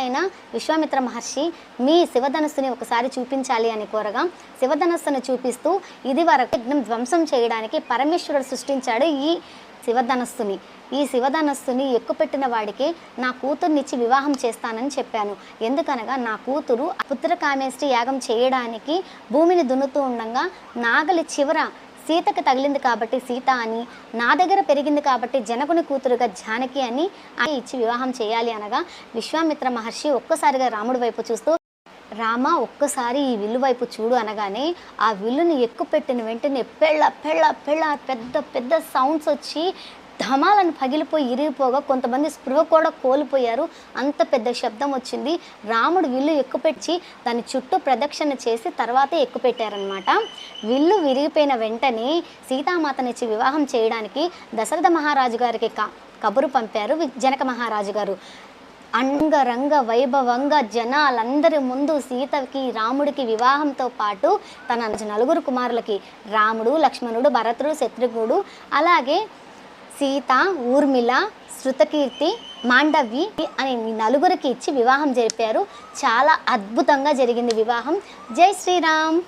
అయిన విశ్వామిత్ర మహర్షి మీ శివధనస్సుని ఒకసారి చూపించాలి అని కోరగా శివధనస్సును చూపిస్తూ ఇది వరకు యజ్ఞం ధ్వంసం చేయడానికి పరమేశ్వరుడు సృష్టించాడు ఈ శివధనస్సుని. ఈ శివధనస్సుని ఎక్కుపెట్టిన వాడికి నా కూతుర్నిచ్చి వివాహం చేస్తానని చెప్పాను. ఎందుకనగా నా కూతురు పుత్రకామేష్టి యాగం చేయడానికి భూమిని దున్నుతూ ఉండగా నాగలి చివర సీతకు తగిలింది కాబట్టి సీత అని నా దగ్గర పెరిగింది కాబట్టి జనకుని కూతురుగా జానకి అని ఆయన ఇచ్చి వివాహం చేయాలి అనగా విశ్వామిత్ర మహర్షి ఒక్కసారిగా రాముడి వైపు చూస్తూ రామ ఒక్కసారి ఈ విల్లు వైపు చూడు అనగానే ఆ విల్లుని ఎక్కుపెట్టిన వెంటనే పెళ్ళ పెళ్ళ పెళ్ళ పెద్ద పెద్ద సౌండ్స్ వచ్చి ధమాలను పగిలిపోయి ఇరిగిపోగా కొంతమంది స్పృహ కూడా కోల్పోయారు. అంత పెద్ద శబ్దం వచ్చింది. రాముడు విల్లు ఎక్కుపెట్టి దాని చుట్టూ ప్రదక్షిణ చేసి తర్వాతే ఎక్కుపెట్టారనమాట విల్లు విరిగిపోయిన వెంటనే సీతామాతనిచ్చి వివాహం చేయడానికి దశరథ మహారాజు గారికి క- కబురు పంపారు జనక మహారాజు గారు. అంగరంగ వైభవంగా జనాలందరి ముందు సీతకి రాముడికి వివాహంతో పాటు తన నలుగురు కుమారులకి రాముడు లక్ష్మణుడు భరతుడు శత్రుఘ్నుడు అలాగే సీత ఊర్మిళ శృతకీర్తి మాండవి అనే నలుగురికి ఇచ్చి వివాహం జరిపారు. చాలా అద్భుతంగా జరిగింది వివాహం. జై శ్రీరామ్!